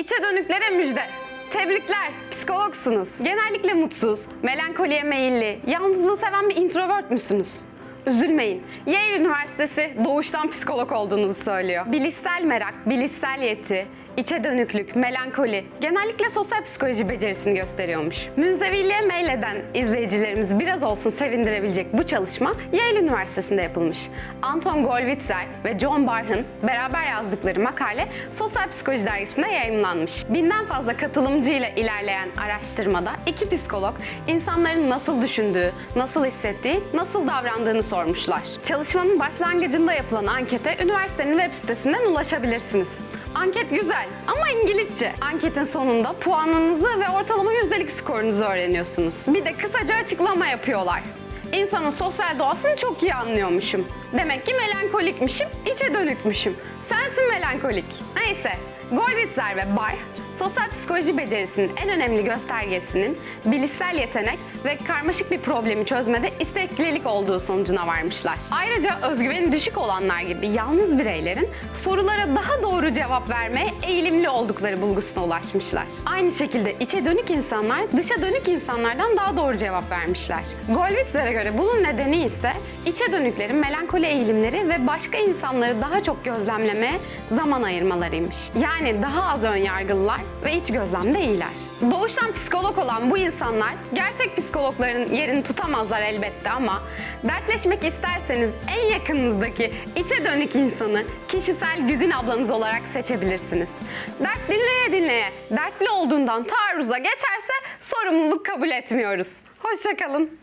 İçe dönüklere müjde. Tebrikler, psikologsunuz. Genellikle mutsuz, melankoliye meyilli, yalnızlığı seven bir introvert müsünüz? Üzülmeyin. Yale Üniversitesi doğuştan psikolog olduğunuzu söylüyor. Bilişsel merak, bilişsel yeti, içe dönüklük, melankoli genellikle sosyal psikoloji becerisini gösteriyormuş. Münzeviliğe meyleden izleyicilerimizi biraz olsun sevindirebilecek bu çalışma Yale Üniversitesi'nde yapılmış. Anton Gollwitzer ve John Barh'ın beraber yazdıkları makale Sosyal Psikoloji dergisinde yayımlanmış. Binden fazla katılımcıyla ilerleyen araştırmada iki psikolog insanların nasıl düşündüğü, nasıl hissettiği, nasıl davrandığını sormuşlar. Çalışmanın başlangıcında yapılan ankete üniversitenin web sitesinden ulaşabilirsiniz. Anket güzel ama İngilizce. Anketin sonunda puanınızı ve ortalama yüzdelik skorunuzu öğreniyorsunuz. Bir de kısaca açıklama yapıyorlar. İnsanın sosyal doğasını çok iyi anlıyormuşum. Demek ki melankolikmişim, içe dönükmüşüm. Sensin melankolik. Neyse, Gollwitzer ve Barr, sosyal psikoloji becerisinin en önemli göstergesinin bilişsel yetenek ve karmaşık bir problemi çözmede isteklilik olduğu sonucuna varmışlar. Ayrıca özgüveni düşük olanlar gibi yalnız bireylerin sorulara daha doğru cevap vermeye eğilimli oldukları bulgusuna ulaşmışlar. Aynı şekilde içe dönük insanlar dışa dönük insanlardan daha doğru cevap vermişler. Gollwitzer'e göre bunun nedeni ise içe dönüklerin melankoli eğilimleri ve başka insanları daha çok gözlemlemeye zaman ayırmalarıymış. Yani daha az ön yargılılar ve iç gözlemde iyiler. Doğuştan psikolog olan bu insanlar gerçek psikologların yerini tutamazlar elbette ama dertleşmek isterseniz en yakınınızdaki içe dönük insanı kişisel güzin ablanız olarak seçebilirsiniz. Dert dinleye dinleye dertli olduğundan taarruza geçerse sorumluluk kabul etmiyoruz. Hoşçakalın.